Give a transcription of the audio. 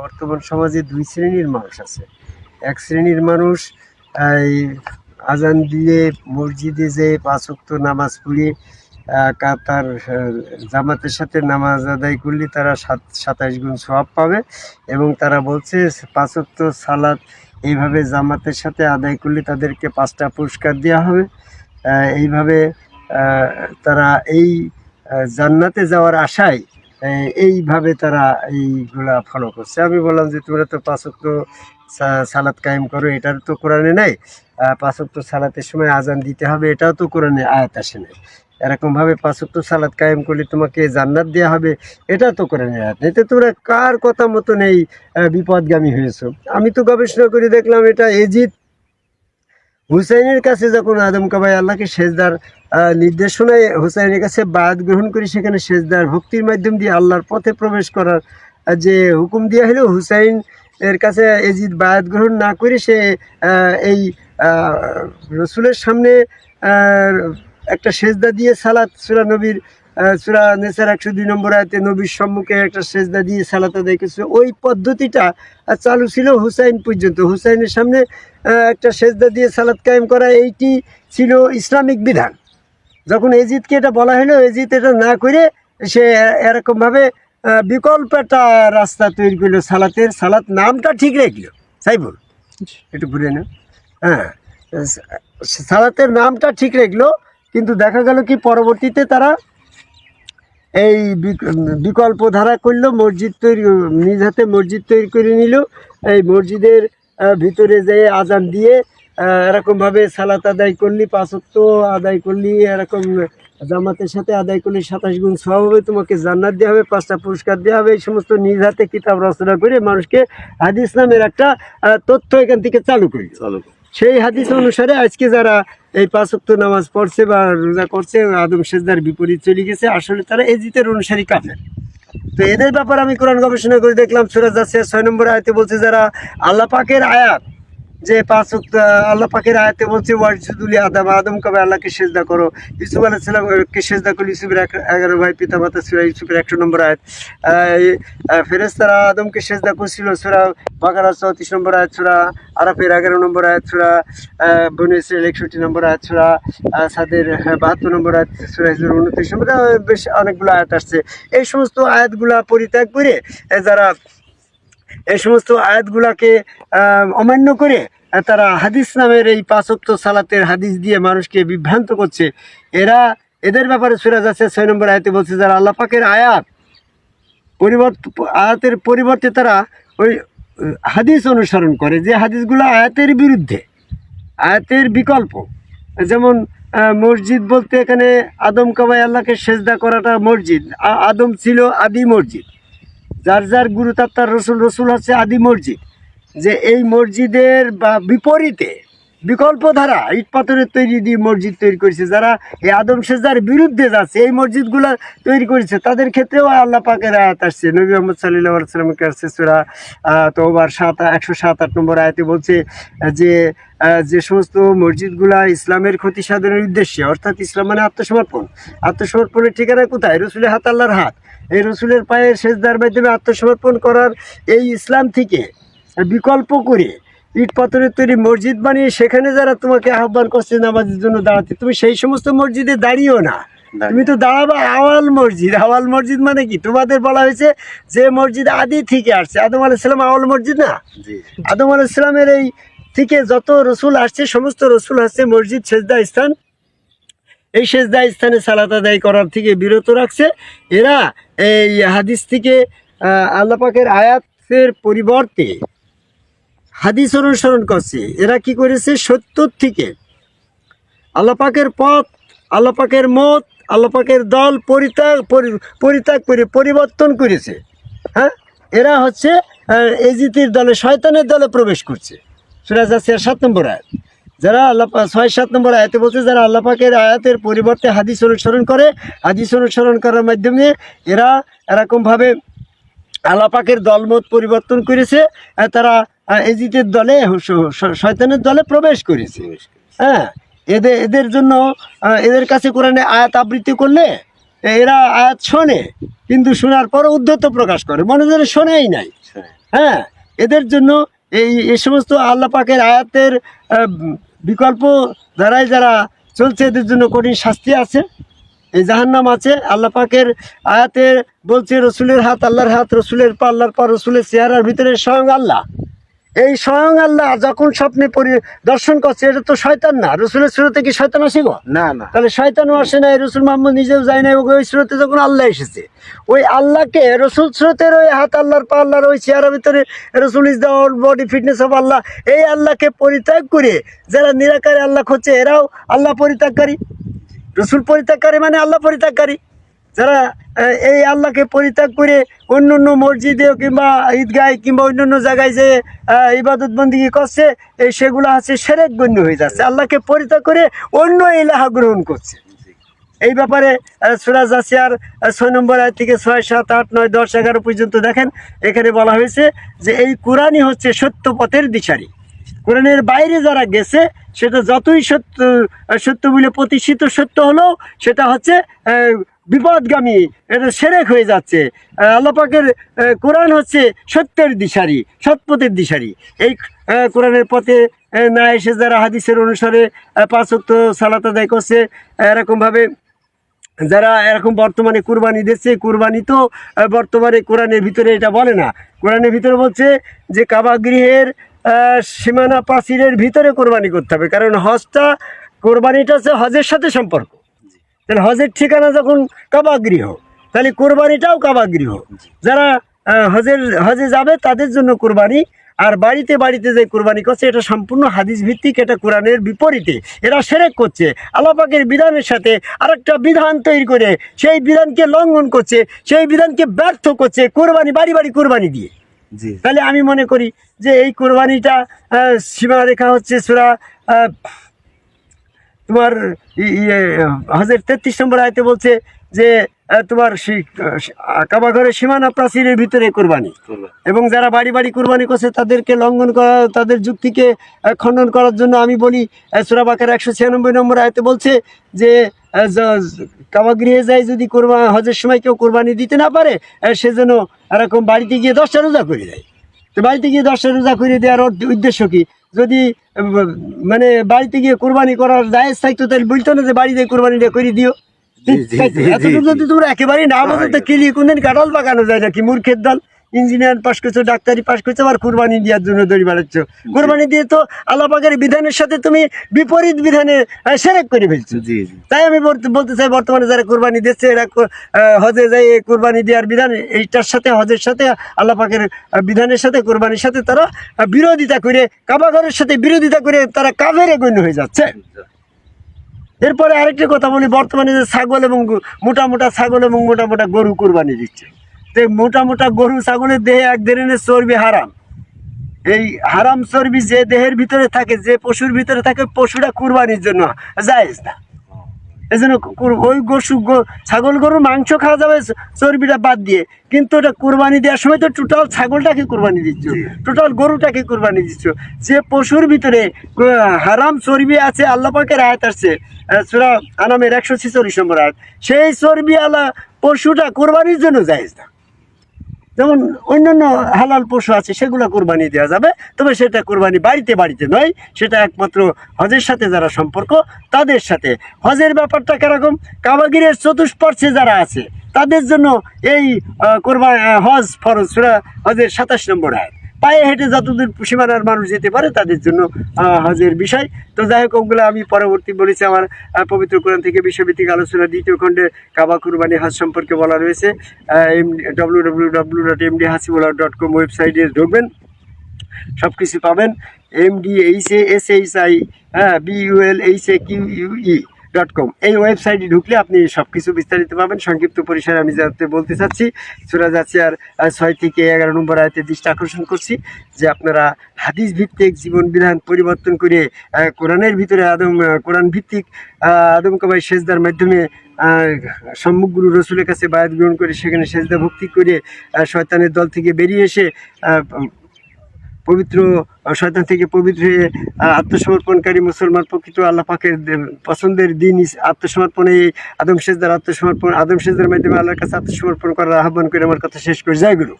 বর্তমান সমাজে দুই শ্রেণির মানুষ আছে। এক শ্রেণির মানুষ এই আজান দিয়ে মসজিদে যে পাঁচ ওয়াক্ত নামাজ পড়ে তার জামাতের সাথে নামাজ আদায় করলে তারা সাত, সাতাশ গুণ সওয়াব পাবে এবং তারা বলছে পাঁচ ওয়াক্ত সালাত এইভাবে জামাতের সাথে আদায় করলে তাদেরকে পাঁচটা পুরস্কার দেওয়া হবে। এইভাবে তারা এই জান্নাতে যাওয়ার আশায় এইভাবে তারা এইগুলা ফলো করছে। আমি বললাম যে, তোমরা তো পাঁচক্ত সালাত কায়েম করো, এটার তো কোরআনে নাই। পাঁচক্ত সালাতের সময় আজান দিতে হবে, এটাও তো কোরআনে আয়াত আসে নাই। এরকমভাবে পাঁচক্ত সালাত কায়েম করলে তোমাকে জান্নাত দেওয়া হবে, এটা তো কোরআনে আয়াত নেই। তো তোমরা কার কথা মতন এই বিপদগামী হয়েছো? আমি তো গবেষণা করে দেখলাম এটা এজিদ হুসাইনের কাছে যখন আদম কাবাই আল্লাহকে সেজদার নির্দেশনায় হুসাইনের কাছে বায়াত গ্রহণ করে সেখানে সেজদার ভক্তির মাধ্যম দিয়ে আল্লাহর পথে প্রবেশ করার যে হুকুম দেওয়া হলো, হুসাইন এর কাছে এজিদ বায়াত গ্রহণ না করে সে এই রসুলের সামনে একটা সেজদা দিয়ে সালাত, সুরা নবীর সুরা নেসার একশো দুই নম্বর আয়তে নবীর সম্মুখে একটা সেজদা দিয়ে সালাত আদায় করছে। ওই পদ্ধতিটা চালু ছিল হুসাইন পর্যন্ত। হুসাইনের সামনে একটা সেজদা দিয়ে সালাত কায়েম করা, এইটি ছিল ইসলামিক বিধান। যখন এজিদকে এটা বলা হলো এজিদ এটা না করে সে এরকমভাবে বিকল্প একটা রাস্তা তৈরি করল সালাতের। সালাত নামটা ঠিক রাখল। সাইবুল একটু ঘুরে না হ্যাঁ সালাতের নামটা ঠিক রাখল কিন্তু দেখা গেল কি পরবর্তীতে তারা এই বিক- বিকল্প ধারা করল মসজিদ তৈরি নিজ হাতে মসজিদ তৈরি করে নিল। এই মসজিদের ভিতরে যেয়ে আজান দিয়ে এরকমভাবে সালাত আদায় করলি পাঁচত্ব আদায় করলি এরকম জামাতের সাথে আদায় করলি সাতাশ গুণ সব হবে তোমাকে জান্নাত দেওয়া হবে পাঁচটা পুরস্কার দেওয়া হবে এই সমস্ত নিজ হাতে কিতাব রচনা করে মানুষকে হাদিস নামের একটা তথ্য এখান থেকে চালু করি। সেই হাদিস অনুসারে আজকে যারা এই পাঁচক্ত নামাজ পড়ছে বা রোজা করছে আদম সেজদার বিপরীত চলে গেছে আসলে তারা এজিতের অনুসারী কাফের। তো এদের ব্যাপারে আমি কোরআন গবেষণা করে দেখলাম সুরাজ আছে ছয় নম্বর আয়তে বলছে যারা আল্লাহ পাকের আয়াত যে পাঁচ আল্লাহ পাকের আয়াতে বলছে, ওয়াজুদুলি আদম আদম কবে আল্লাহকে সেজদা করো? ইউসুফ আলাহিসাল্লামকে সেজদা করো ইউসুফের এগারো ভাই পিতা মাতা সুরা ইউসুফের একশো নম্বর আয়াত। ফেরেস্তারা আদমকে সেজদা করছিল, সুরা বাগারা চৌত্রিশ নম্বর আয়াত, সুরা আরাফের এগারো নম্বর আয়াত, সুরা বনু ইসরায়েল একষট্টি নম্বর আয়াত, সুরা সাদের বাহাত্তর নম্বর আয়াত, সুরা হিজুর উনত্রিশ নম্বর বেশ অনেকগুলো আয়াত আসছে। এই সমস্ত আয়াতগুলা পরিত্যাগ করে যারা এই সমস্ত আয়াতগুলাকে অমান্য করে তারা হাদিস নামের এই পাঁচক্ত সালাতের হাদিস দিয়ে মানুষকে বিভ্রান্ত করছে। এরা এদের ব্যাপারে সুরাজ আছে, ছয় নম্বর আয়াতে বলছে, যারা আল্লাহ পাকের আয়াত পরিবর্ত, আয়াতের পরিবর্তে তারা ওই হাদিস অনুসরণ করে, যে হাদিসগুলো আয়াতের বিরুদ্ধে, আয়াতের বিকল্প। যেমন মসজিদ বলতে এখানে আদম কাবাই আল্লাহকে সেজদা করাটা মসজিদ আদম ছিল আদি মসজিদ। যার যার গুরু তার তার রসুল রসুল হচ্ছে আদি মসজিদ। যে এই মসজিদের বা বিপরীতে বিকল্প ধারা ইট পাথরের তৈরি দিয়ে মসজিদ তৈরি করেছে। যারা এই আদম সেজার বিরুদ্ধে যাচ্ছে, এই মসজিদগুলো তৈরি করেছে, তাদের ক্ষেত্রেও আল্লাহ পাকের আয়াত আসছে। নবী মোহাম্মদ সাল্লাহ সাল্লামকে আসছে সুরা তোবার সাত, একশো সাত, আট নম্বর আয়াতে বলছে যে যে সমস্ত মসজিদগুলা ইসলামের ক্ষতি সাধনের উদ্দেশ্যে, অর্থাৎ ইসলাম মানে আত্মসমর্পণ। আত্মসমর্পণের ঠিকানা কোথায়? রসুলের হাত, আল্লাহর হাত। এই রসুলের পায়ে সেজদার মাধ্যমে আত্মসমর্পণ করার এই ইসলাম থেকে বিকল্প করে ইট পাথরের তৈরি মসজিদ বানিয়ে সেখানে যারা তোমাকে আহ্বান করছে নামাজের জন্য দাঁড়াতে তুমি সেই সমস্ত মসজিদে দাঁড়িয়েও না। তুমি তো দাঁড়াবা আওয়াল মসজিদ। আওয়াল মসজিদ মানে কি? তোমাদের বলা হয়েছে যে মসজিদ আদি থেকে আসছে। আদম আলাইসালাম আওয়াল মসজিদ না? আদম আলাইসালামের এই থেকে যত রসুল আসছে সমস্ত রসুল আসছে মসজিদ সেজদা স্থান এই সেজদা স্থানে সালাত আদায় করার থেকে বিরত রাখছে। এরা এই হাদিস থেকে আল্লাপাকের আয়াতের পরিবর্তে হাদিস অনুসরণ করছে। এরা কি করেছে? সত্যর থেকে আল্লাপাকের পথ আল্লাপাকের মত আল্লাপাকের দল পরিত্যাগ, পরি- পরিত্যাগ করে, পরিবর্তন করেছে। হ্যাঁ? এরা হচ্ছে এজিতির দলে, শয়তানের দলে প্রবেশ করছে। সুরাজ আছে সাত নম্বর আয়াত। যারা আল্লাহ ছয় সাত নম্বর আয়াতে বলছে যারা আল্লাহ পাকের আয়াতের পরিবর্তে হাদিস অনুসরণ করে হাদিস অনুসরণ করার মাধ্যমে এরা এরকমভাবে আল্লাহ পাকের দলমত পরিবর্তন করেছে তারা এজিতের দলে শয়তানের দলে প্রবেশ করেছে। হ্যাঁ এদের এদের জন্য এদের কাছে কোরআনে আয়াত আবৃত্তি করলে এরা আয়াত শোনে কিন্তু শোনার পর উদ্ধত প্রকাশ করে মনে যেন শোনেই নাই। হ্যাঁ এদের জন্য এই এই সমস্ত আল্লাহ পাকের আয়াতের বিকল্প দ্বারাই যারা চলছে এদের জন্য কঠিন শাস্তি আছে। এই জাহান্নাম আছে। আল্লাহ পাকের আয়াতে বলছে, রসুলের হাত আল্লাহর হাত, রসুলের পা আল্লাহর পা, রসুলের চেহারার ভিতরে স্বয়ং আল্লাহ। এই স্বয়ং আল্লাহ যখন স্বপ্নে পরি দর্শন করছে এটা তো শয়তান না। রসুলের সুরতে কি শয়তান আসে গো? না না। তাহলে শয়তানও আসে না রসুল মোহাম্মদ নিজেও যায় না ওই স্রোতে যখন আল্লাহ এসেছে। ওই আল্লাহকে রসুল স্রোতের ওই হাত আল্লাহর পা আল্লাহর ওই চেহারার ভিতরে Rasul is the body fitness of Allah এই আল্লাহকে পরিত্যাগ করে যারা নিরাকারে আল্লাহ খুঁজছে এরাও আল্লাহ পরিত্যাগকারী। রসুল পরিত্যাগকারী মানে আল্লাহ পরিত্যাগকারী। যারা এই আল্লাহকে পরিত্যাগ করে অন্য অন্য মসজিদে কিংবা ঈদগায় কিংবা অন্য অন্য জায়গায় যে ইবাদত বন্দিগি করছে, এই সেগুলো আছে সেরেক গণ্য হয়ে যাচ্ছে। আল্লাহকে পরিত্যাগ করে অন্য এলাহা গ্রহণ করছে। এই ব্যাপারে সুরাজ আসিয়ার ছয় নম্বর আয় থেকে ছয়, সাত, আট, নয়, দশ, এগারো পর্যন্ত দেখেন, এখানে বলা হয়েছে যে এই কোরআনই হচ্ছে সত্য পথের দিশারি। কোরআনের বাইরে যারা গেছে, সেটা যতই সত্য সত্য বলে প্রতিষ্ঠিত সত্য হলেও সেটা হচ্ছে বিপদগামী এটা সেরেক হয়ে যাচ্ছে। আল্লাহ কোরআন হচ্ছে সত্যের দিশারি সৎপথের দিশারি। এই কোরআনের পথে না এসে যারা হাদিসের অনুসারে আহ, পাঁচ ওয়াক্ত সালাত আদায় করছে এরকমভাবে যারা এরকম বর্তমানে কুরবানি দিচ্ছে কুরবানি তো বর্তমানে কোরআনের ভিতরে এটা বলে না। কোরআনের ভিতরে বলছে যে কাবাগৃহের সীমানা প্রাচীরের ভিতরে কোরবানি করতে হবে। কারণ হজটা কোরবানিটা হচ্ছে হজের সাথে সম্পর্ক। তাহলে হজের ঠিকানা যখন কাবাগৃহ তাহলে কোরবানিটাও কাবাগৃহ। যারা হজের হজে যাবে তাদের জন্য কোরবানি আর বাড়িতে বাড়িতে যে কোরবানি করছে এটা সম্পূর্ণ হাদিস ভিত্তিক এটা কোরআনের বিপরীতে। এরা সেরেক করছে। আলাপাকের বিধানের সাথে আরেকটা বিধান তৈরি করে সেই বিধানকে লঙ্ঘন করছে সেই বিধানকে ব্যর্থ করছে কোরবানি বাড়ি বাড়ি কোরবানি দিয়ে। তাহলে আমি মনে করি যে এই কোরবানিটা সীমারেখা হচ্ছে সুরা তোমার ইয়ে, হাজার তেত্রিশ নম্বর আয়তে বলছে যে তোমার কাবাঘরের সীমানা প্রাচীরের ভিতরে কোরবানি। এবং যারা বাড়ি বাড়ি কুরবানি করছে তাদেরকে লঙ্ঘন করা তাদের যুক্তিকে খণ্ডন করার জন্য আমি বলি সুরাবাকার একশো ছিয়ানব্বই নম্বর আয়তে বলছে যে কাবাগৃহে যায় যদি কোরবা হজের সময় কেউ কোরবানি দিতে না পারে আহ, সেজন্য এরকম বাড়িতে গিয়ে দশটা রোজা করে দেয়। তো বাড়িতে গিয়ে দশটা রোজা করে দেওয়ার উদ্দেশ্য কি? যদি মানে বাড়িতে গিয়ে কোরবানি করার জায়েজ থাকতো তাহলে বলতো না যে বাড়িতে কোরবানিটা করে দিও। এতটুকু যদি তোমরা একেবারেই না বলো তো কিলি কোনদিন কাটাল বাগানো যায় নাকি মূর্খের দল ইঞ্জিনিয়ার পাশ করছ ডাক্তারি পাশ করছ আবার কুরবানি দেওয়ার জন্য দড়ি বাড়াচ্ছ কুরবানি দিয়ে তো আল্লাহ পাকের বিধানের সাথে তুমি বিপরীত বিধানে সেরেক করে ফেলছো। তাই আমি বলতে- চাই বর্তমানে যারা কোরবানি দিচ্ছে এরা হজে যাই কোরবানি দেওয়ার বিধান এইটার সাথে হজের সাথে আল্লাহ পাকের বিধানের সাথে কোরবানির সাথে তারা বিরোধিতা করে কাবাঘরের সাথে বিরোধিতা করে তারা কাভেরে গণ্য হয়ে যাচ্ছে। এরপরে আরেকটি কথা বলি বর্তমানে যে ছাগল এবং মোটা মোটা ছাগল এবং মোটা মোটা গরু কোরবানি দিচ্ছে। তো মোটা মোটা গরু ছাগলের দেহে এক ধরনের চর্বি হারাম। এই হারাম চর্বি যে দেহের ভিতরে থাকে যে পশুর ভিতরে থাকে পশুটা কুরবানির জন্য জায়েজ না। এই জন্য ওই গরু ছাগল গরুর মাংস খাওয়া যাবে চর্বিটা বাদ দিয়ে। কিন্তু ওটা কুরবানি দেওয়ার সময় তো টোটাল ছাগলটাকে কুরবানি দিচ্ছ টোটাল গরুটাকে কুরবানি দিচ্ছ। যে পশুর ভিতরে হারাম চর্বি আছে আল্লাহ পাকের আয়াত আসছে সূরা আনামের একশো ছেচল্লিশ নম্বর আয়াত। সেই চর্বি আলা পশুটা কোরবানির জন্য জায়েজ না। যেমন অন্যান্য হালাল পশু আছে, সেগুলো কোরবানি দেওয়া যাবে। তবে সেটা কোরবানি বাড়িতে বাড়িতে নয়। সেটা একমাত্র হজের সাথে যারা সম্পর্ক, তাদের সাথে। হজের ব্যাপারটা কীরকম? কাবাগিরের চতুষ্পর্শে যারা আছে, তাদের জন্য এই কোরবানি কোরবা হজ ফরজ সুরা হজের সাতাশ নম্বর আয় পায়ে হেঁটে যতদূর সীমানার মানুষ যেতে পারে তাদের জন্য হজের বিষয়। তো যাই হোক, ওগুলো আমি পরবর্তী বলেছি আমার পবিত্র কোরআন থেকে বিশ্বভিত্তিক আলোচনা দ্বিতীয় খণ্ডে কাবা কুরবানি হজ সম্পর্কে বলা রয়েছে। W W W dot MD dot com ওয়েবসাইটে ঢুকবেন সব কিছু পাবেন MD H A S H I হ্যাঁ BUL H A Q U E dot com এই ওয়েবসাইটে ঢুকলে আপনি সব কিছু বিস্তারিত পাবেন। সংক্ষিপ্ত পরিসরে আমি যাতে বলতে চাচ্ছি সুরা যাচ্ছি আর ছয় থেকে এগারো নম্বর আয়তে দৃষ্টি আকর্ষণ করছি যে আপনারা হাদিস ভিত্তিক জীবন বিধান পরিবর্তন করে কোরআনের ভিতরে আদম কোরআন ভিত্তিক আদম কবাই সেজদার মাধ্যমে আহ, সম্মুখগুরু রসুলের কাছে বায়াত গ্রহণ করে সেখানে সেজদা ভক্তি করে শয়তানের দল থেকে বেরিয়ে এসে পবিত্র শয়তান থেকে পবিত্র হয়ে আত্মসমর্পণকারী মুসলমান প্রকৃত আল্লাহ পাকের পছন্দের দিন আত্মসমর্পণে আদম সেজদার আত্মসমর্পণ আদম সেজদার মাধ্যমে আল্লাহর কাছে আত্মসমর্পণ করার আহ্বান করে আমার কথা শেষ করে। যায় গুরু।